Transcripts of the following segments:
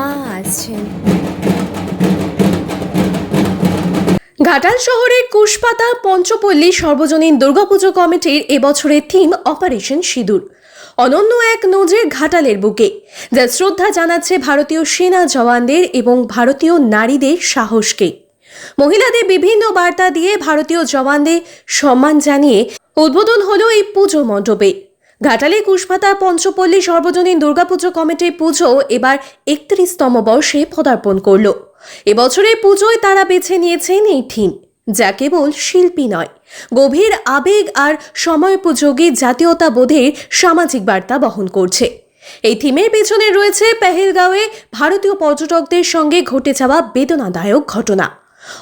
মা ঘাটাল শহরের কুশপাতা পঞ্চপল্লী সর্বজনীন দুর্গাপুজো কমিটির এবছরের থিম অপারেশন সিঁদুর। অনন্য এক নজির ঘাটালের বুকে, যা শ্রদ্ধা জানাচ্ছে ভারতীয় সেনা জওয়ানদের এবং ভারতীয় নারীদের সাহসকে। মহিলাদের বিভিন্ন বার্তা দিয়ে ভারতীয় জওয়ানদের সম্মান জানিয়ে উদ্বোধন হলো এই পুজো মণ্ডপে। ঘাটালে কুশপাতা, পঞ্চপল্লী, সর্বজনীন দুর্গাপুজো কমিটির পুজো এবার একত্রিশতম বর্ষে পদার্পণ করল। এবছরের পুজোয় তারা বেছে নিয়েছেন এই থিম, যা কেবল শিল্পী নয়, গভীর আবেগ আর সময়োপযোগী জাতীয়তাবোধের সামাজিক বার্তা বহন করছে। এই থিমের পেছনে রয়েছে পেহেলগাঁওয়ে ভারতীয় পর্যটকদের সঙ্গে ঘটে যাওয়া বেদনাদায়ক ঘটনা।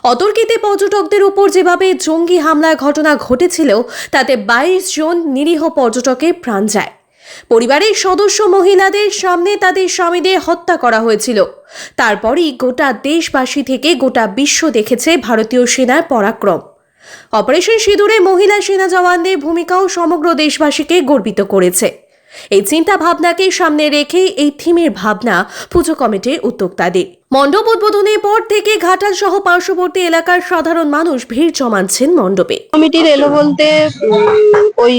অতর্কিতে পর্যটকদের উপর যেভাবে জঙ্গি হামলার ঘটনা ঘটেছিল তাতে বাইশ জন নিরীহ পর্যটকের প্রাণ যায়। পরিবারের সদস্য মহিলাদের সামনে তাদের স্বামীদের হত্যা করা হয়েছিল। তারপরই গোটা দেশবাসী থেকে গোটা বিশ্ব দেখেছে ভারতীয় সেনার পরাক্রম। অপারেশন সিঁদুরে মহিলা সেনা জওয়ানদের ভূমিকাও সমগ্র দেশবাসীকে গর্বিত করেছে। এই চিন্তা ভাবনাকে সামনে রেখেই এই থিমের ভাবনা পুজো কমিটির উদ্যোক্তাদের। মণ্ডপ উদ্বোধনের পর থেকে ঘাটাল সহ পার্শ্ববর্তী এলাকার সাধারণ মানুষ ভিড় জমাচ্ছেন মণ্ডপে। কমিটির এলো বলতে ওই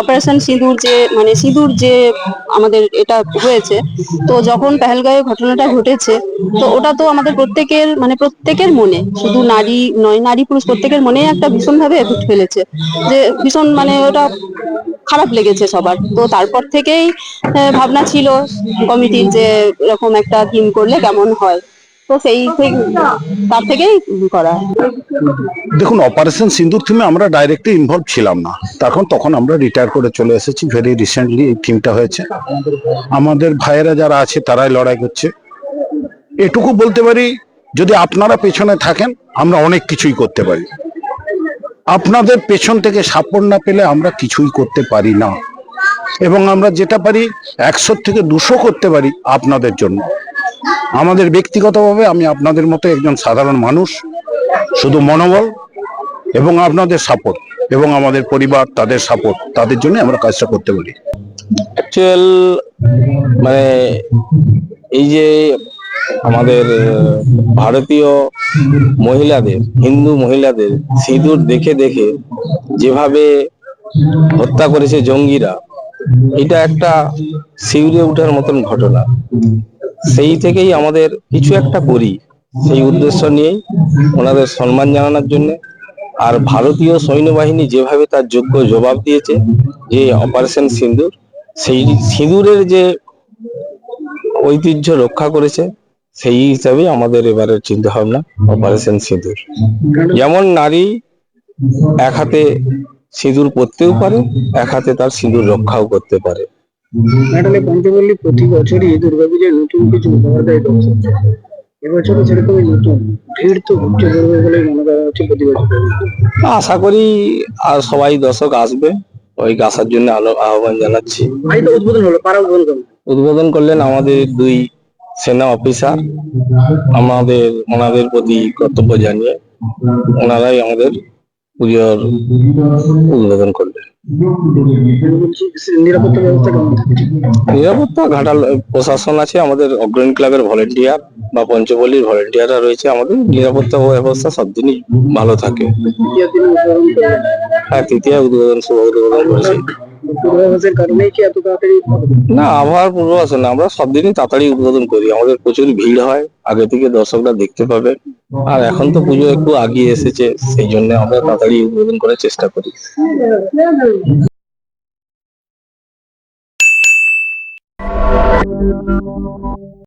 অপারেশন সিঁদুর যে মানে সিঁদুর যে আমাদের এটা হয়েছে, তো যখন পেহেলগাঁয়ে ঘটনাটা ঘটেছে, তো ওটা তো আমাদের প্রত্যেকের মানে প্রত্যেকের মনে, শুধু নারী নয়, নারী পুরুষ প্রত্যেকের মনে একটা ভীষণ ভাবে এফেক্ট ফেলেছে, যে ভীষণ মানে ওটা খারাপ লেগেছে সবার। তো তারপর থেকেই ভাবনা ছিল কমিটির যে এরকম একটা থিম করলে কেমন হয়। তো সেই তার থেকেই করা। দেখুন অপারেশন সিন্দুর থিমে আমরা ডাইরেক্টলি ইনভলভ ছিলাম না। তখন তখন আমরা রিটায়ার করে চলে এসেছি। ভেরি রিসেন্টলি এই থিমটা হয়েছে। আমাদের ভাইয়েরা যারা আছে তারাই লড়াই করছে। এটুকু বলতে পারি যদি আপনারা পেছনে থাকেন আমরা অনেক কিছুই করতে পারি। আপনাদের পেছন থেকে সাপোর্ট না পেলে আমরা কিছুই করতে পারি না। এবং আমরা যেটা পারি একশো থেকে দুশো করতে পারি আপনাদের জন্য। আমাদের ব্যক্তিগতভাবে আমি আপনাদের মতো একজন সাধারণ মানুষ, শুধু মনোবল এবং আপনাদের সাপোর্ট এবং আমাদের পরিবার তাদের সাপোর্ট তাদের জন্য আমরা কাজটা করতে পারি। অ্যাকচুয়াল মানে এই যে আমাদের ভারতীয় মহিলাদের, হিন্দু মহিলাদের সিঁদুর দেখে দেখে যেভাবে হত্যা করেছে জঙ্গিরা, এটা একটা শিউরে ওঠার মতন ঘটনা। সেই থেকেই আমাদের কিছু একটা করি। সেই উদ্দেশ্য নিয়েই ওনাদের সম্মান জানানোর জন্য। আর ভারতীয় সৈন্যবাহিনী যেভাবে তার যোগ্য জবাব দিয়েছে, যে অপারেশন সিন্দুর সেই সিঁদুরের যে ঐতিহ্য রক্ষা করেছে, সেই হিসাবে আমাদের এবারের চিন্তা ভাবনা অপারেশন সিঁদুর। যেমন নারী এক হাতে সিঁদুর পরতেও পারে, এক হাতে তার সিঁদুর রক্ষাও করতে পারে। ঘাটালে পঞ্চপল্লী প্রতি বছরই দুর্গাপূজায় নতুন কিছু উপহার দেয় দর্শক। এবছরও সেরকমই নতুন। ভিড় তো ঘুরতে পড়বে বলে মনে করা হচ্ছে প্রতি বছর। আশা করি আর সবাই দর্শক আসবে। ওই আসার জন্য আহ্বান জানাচ্ছি। উদ্বোধন হলো পাড়া উদ্বোধন উদ্বোধন করলেন আমাদের দুই সেনা অফিসার। আমাদের ওনাদের প্রতি কর্তব্য জানিয়ে ওনারাই আমাদের পুজোর উদ্বোধন করলেন। নিরাপত্তা ব্যবস্থা কেমন নিরাপত্তা ঘাটাল প্রশাসন আছে আমাদের অগ্রণী ক্লাবের ভলেন্টিয়ার বা পঞ্চপল্লীর ভলেন্টিয়াররা রয়েছে আমাদের। নিরাপত্তা ব্যবস্থা সব দিনই ভালো থাকে। হ্যাঁ তৃতীয় উদ্বোধন শুভ উদ্বোধন করেছি পূর্বাভাসের কারণেই কি এত তাড়াতাড়ি না, আবহাওয়ার পূর্বাভাস না। আমরা সব দিনই তাড়াতাড়ি উদ্বোধন করি। আমাদের প্রচুর ভিড় হয়। আগে থেকে দর্শকরা দেখতে পাবে। আর এখন তো পুজো একটু আগিয়ে এসেছে, সেই জন্য আমরা তাড়াতাড়ি উদ্বোধন করার চেষ্টা করি।